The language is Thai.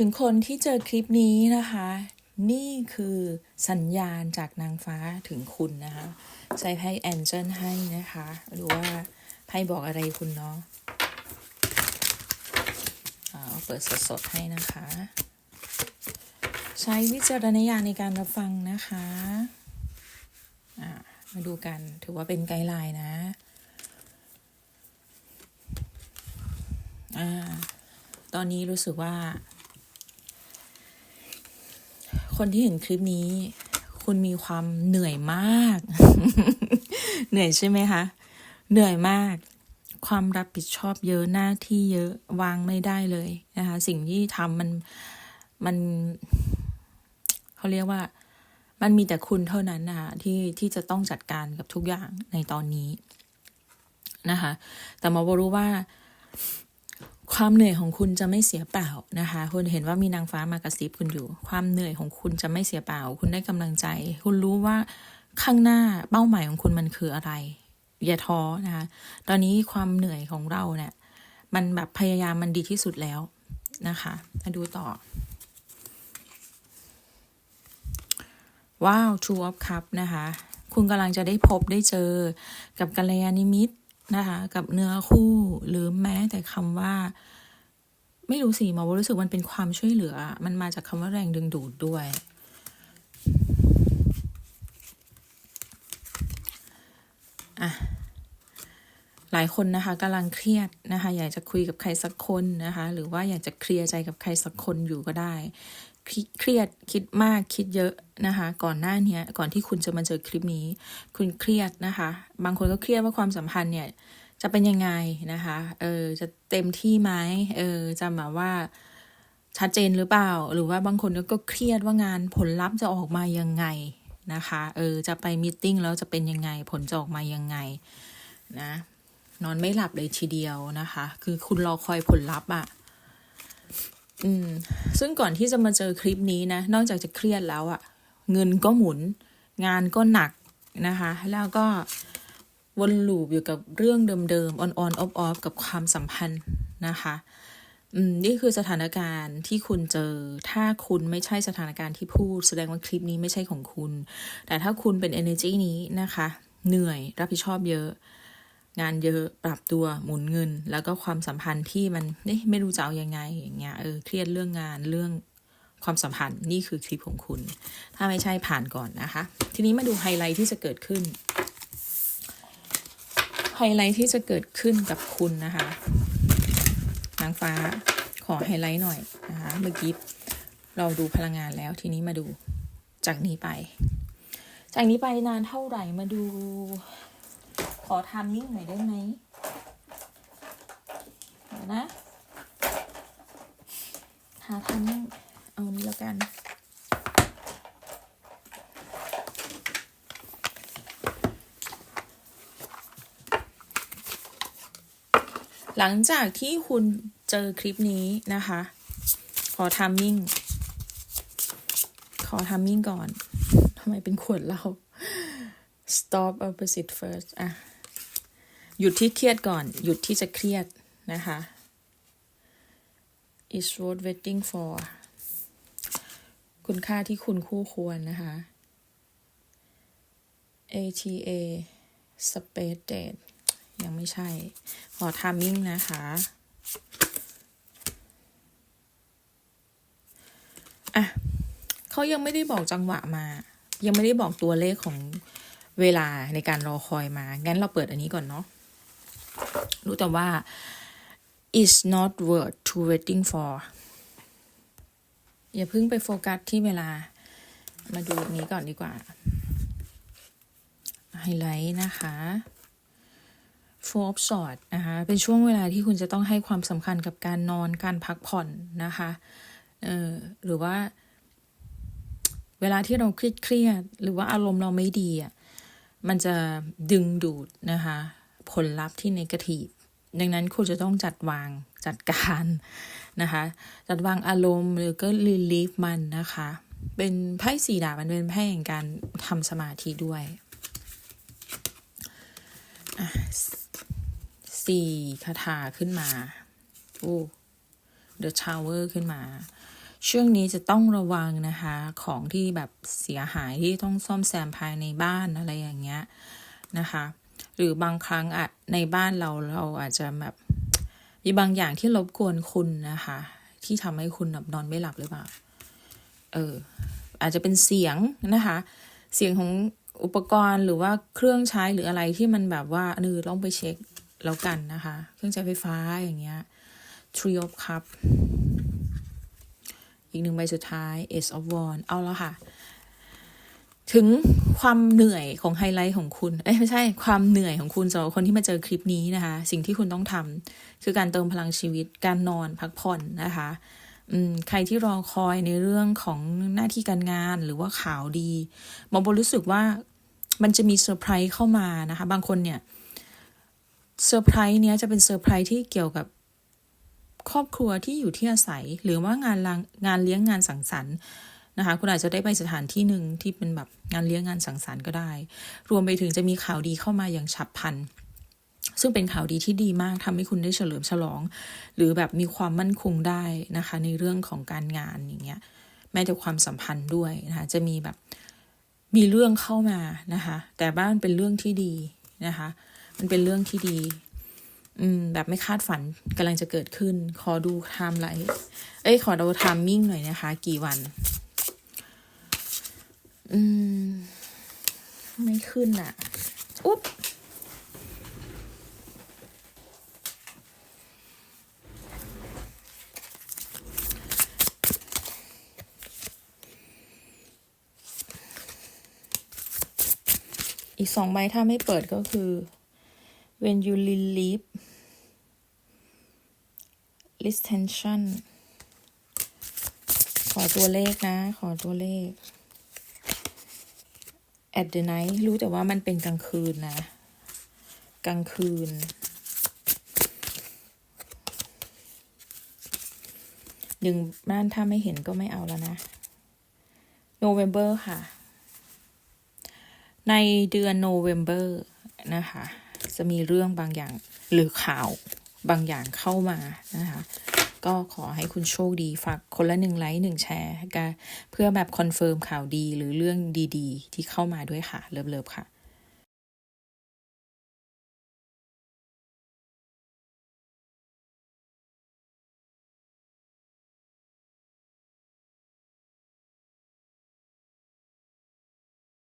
ถึงคนที่เจอคลิปนี้นะคะ นี่คือสัญญาณจากนางฟ้าถึงคุณนะคะใช้ไพ่แอนเจิลให้นะคะ หรือว่าไพ่บอกอะไรคุณเนาะเอาเปิดสดๆให้นะคะ ใช้วิจารณญาณในการรับฟังนะคะอ่ามาดูกันถือว่าเป็นไกด์ไลน์นะอ่าตอนนี้รู้สึกว่า คนที่เห็นคลิปนี้ คุณมีความเหนื่อยมาก เหนื่อยใช่ไหมคะ เหนื่อยมาก ความรับผิดชอบเยอะหน้าที่เยอะวางไม่ได้เลยนะคะ สิ่งที่ทำมันมันเขาเรียกว่า มันมีแต่คุณเท่านั้นนะคะที่ที่จะต้องจัดการกับทุกอย่างในตอนนี้นะคะ แต่มารู้ว่า ความเหนื่อยของคุณจะไม่เสียเปล่านะคะ คุณเห็นว่ามีนางฟ้ามากระซิบคุณอยู่ ความเหนื่อยของคุณจะไม่เสียเปล่า คุณได้กำลังใจ คุณรู้ว่าข้างหน้าเป้าหมายของคุณมันคืออะไร อย่าท้อนะคะ ตอนนี้ความเหนื่อยของเราเนี่ย มันแบบพยายามมันดีที่สุดแล้วนะคะมาดูต่อ ว้าว True of Cup นะคะ คุณกำลังจะได้พบได้เจอกับกัลยาณมิตร นะคะกับเนื้อคู่หรือแม้แต่คำว่า ไม่รู้สิหมอรู้สึกมันเป็นความช่วยเหลือ มันมาจากคำว่าแรงดึงดูดด้วย อะหลายคนนะคะกำลังเครียดนะคะ อยากจะคุยกับใครสักคนนะคะ หรือว่าอยากจะเคลียร์ใจกับใครสักคนอยู่ก็ได้ เครียดคิดมากคิดเยอะนะคะ ก่อนหน้านี้ก่อนที่คุณจะมาเจอคลิปนี้ คุณเครียดนะคะ บางคนก็เครียดว่าความสัมพันธ์เนี่ยจะเป็นยังไงนะคะ เออ จะเต็มที่ไหมเออ จะแบบว่าชัดเจนหรือเปล่า หรือว่าบางคนก็เครียดว่างานผลลัพธ์จะออกมายังไงนะคะ เออ จะไปมีติ้งแล้วจะเป็นยังไง ผลจะออกมายังไงนะ นอนไม่หลับเลยทีเดียวนะคะ คือคุณรอคอยผลลัพธ์อะ อืม ซึ่งก่อนที่จะมาเจอคลิปนี้นะ นอกจากจะเครียดแล้วอะเงินก็หมุน งานก็หนักนะคะ แล้วก็วนลูปอยู่กับเรื่องเดิมๆ on on off off กับความสัมพันธ์นะคะอืมนี่คือสถานการณ์ที่คุณเจอ ถ้าคุณไม่ใช่สถานการณ์ที่พูด แสดงว่าคลิปนี้ไม่ใช่ของคุณ แต่ถ้าคุณเป็น energy นี้นะคะ เหนื่อยรับผิดชอบเยอะ งานเยอะปรับตัวหมุนเงิน แล้วก็ความสัมพันธ์ที่มันนี่ไม่รู้จะเอายังไงอย่างเงี้ยเออเครียดเรื่องงานเรื่องความสัมพันธ์นี่คือคลิปของคุณ ถ้าไม่ใช่ผ่านก่อนนะคะ ทีนี้มาดูไฮไลท์ที่จะเกิดขึ้น ไฮไลท์ที่จะเกิดขึ้นกับคุณนะคะนางฟ้าขอไฮไลท์หน่อยนะคะเมื่อกี้เราดูพลังงานแล้วทีนี้มาดูจากนี้ไป จากนี้ไปนานเท่าไหร่มาดู ขอทามมิ่งหน่อยได้ไหมเดี๋ยวนะหาทามมิ่งเอานี้แล้วกันหลังจากที่คุณเจอคลิปนี้นะคะ ขอทามมิ่ง ขอทามมิ่งก่อน ทำไมเป็นขวดเหล้า stop opposite first อะ หยุดที่เครียดก่อน หยุดที่จะเครียดนะคะ is worth waiting for คุณค่าที่คุณคู่ควรนะคะ ATA space date ยังไม่ใช่ ขอทามมิ่งนะคะ อะเขายังไม่ได้บอกจังหวะมา ยังไม่ได้บอกตัวเลขของเวลาในการรอคอยมา งั้นเราเปิดอันนี้ก่อนเนาะ รู้แต่ว่า is not worth to waiting for อย่าเพิ่งไปโฟกัสที่เวลา มาดูนี้ก่อนดีกว่า ไฮไลท์นะคะ four of swords นะคะ เป็นช่วงเวลาที่คุณจะต้องให้ความสำคัญกับการนอน การพักผ่อนนะคะ เออหรือว่า เวลาที่เราเครียดเครียด หรือว่าอารมณ์เราไม่ดีอะ มันจะดึงดูดนะคะ ผลลัพธ์ที่นกาทีฟดังนั้นคุณจะต้องจัดวางจัดการนะคะ จัดวางอารมณ์หรือก็รีลีฟมันนะคะ เป็นไพ่สีดาบมันเป็นไพ่แห่งการทำสมาธิด้วยสี่คาถาขึ้นมาโอ้ The Tower ขึ้นมา ช่วงนี้จะต้องระวังนะคะ ของที่แบบเสียหายที่ต้องซ่อมแซมภายในบ้านอะไรอย่างเงี้ยนะคะ หรือบางครั้งอะในบ้านเราเราอาจจะแบบมีบางอย่างที่รบกวนคุณนะคะ ที่ทำให้คุณแบบนอนไม่หลับหรือเปล่า เออ อาจจะเป็นเสียงนะคะ เสียงของอุปกรณ์หรือว่าเครื่องใช้หรืออะไรที่มันแบบว่าเออต้องไปเช็คแล้วกันนะคะ เครื่องใช้ไฟฟ้าอย่างเงี้ย Tree of Cup อีกหนึ่งใบสุดท้าย Ace of Wands เอาแล้วค่ะ ถึงความเหนื่อยของไฮไลท์ของคุณ เอ้ยไม่ใช่ความเหนื่อยของคุณสำหรับคนที่มาเจอคลิปนี้นะคะ สิ่งที่คุณต้องทำคือการเติมพลังชีวิต การนอนพักผ่อนนะคะอืมใครที่รอคอยในเรื่องของหน้าที่การงานหรือว่าข่าวดีหมอโบรู้สึกว่ามันจะมีเซอร์ไพรส์เข้ามานะคะ บางคนเนี่ยเซอร์ไพรส์เนี้ยจะเป็นเซอร์ไพรส์ที่เกี่ยวกับครอบครัวที่อยู่ที่อาศัย หรือว่างานงานเลี้ยงงานสังสรรค์ นะคะ คุณอาจจะได้ไปสถานที่หนึ่งที่เป็นแบบงานเลี้ยงงานสังสรรค์ก็ได้ รวมไปถึงจะมีข่าวดีเข้ามาอย่างฉับพลันซึ่งเป็นข่าวดีที่ดีมากทำให้คุณได้เฉลิมฉลอง หรือแบบมีความมั่นคงได้นะคะ ในเรื่องของการงานอย่างเงี้ยแม้แต่ความสัมพันธ์ด้วยนะคะจะมีแบบมีเรื่องเข้ามานะคะ แต่บ้านเป็นเรื่องที่ดีนะคะ มันเป็นเรื่องที่ดี อืมแบบไม่คาดฝันกำลังจะเกิดขึ้น ขอดูไทม์ไลน์เอ้ยขอดูไทมิ่งหน่อยนะคะ กี่วัน อืม ไม่ขึ้นอะ อุ๊บอีกสองใบถ้าไม่เปิดก็คือ when you relieve list tension ขอตัวเลขนะ ขอตัวเลข at the night รู้แต่ว่ามันเป็นกลางคืนนะ กลางคืน ดึงบ้านถ้าไม่เห็นก็ไม่เอาแล้วนะ November ค่ะ ในเดือนโนเวม ber นะคะ จะมีเรื่องบางอย่างหรือข่าวบางอย่างเข้ามานะคะ ก็ขอให้คุณโชคดีฝากคนละหนึ่งไลค์หนึ่งแชร์กันเพื่อแบบคอนเฟิร์มข่าวดีหรือเรื่องดีๆ ที่เข้ามาด้วยค่ะ เลิฟๆค่ะ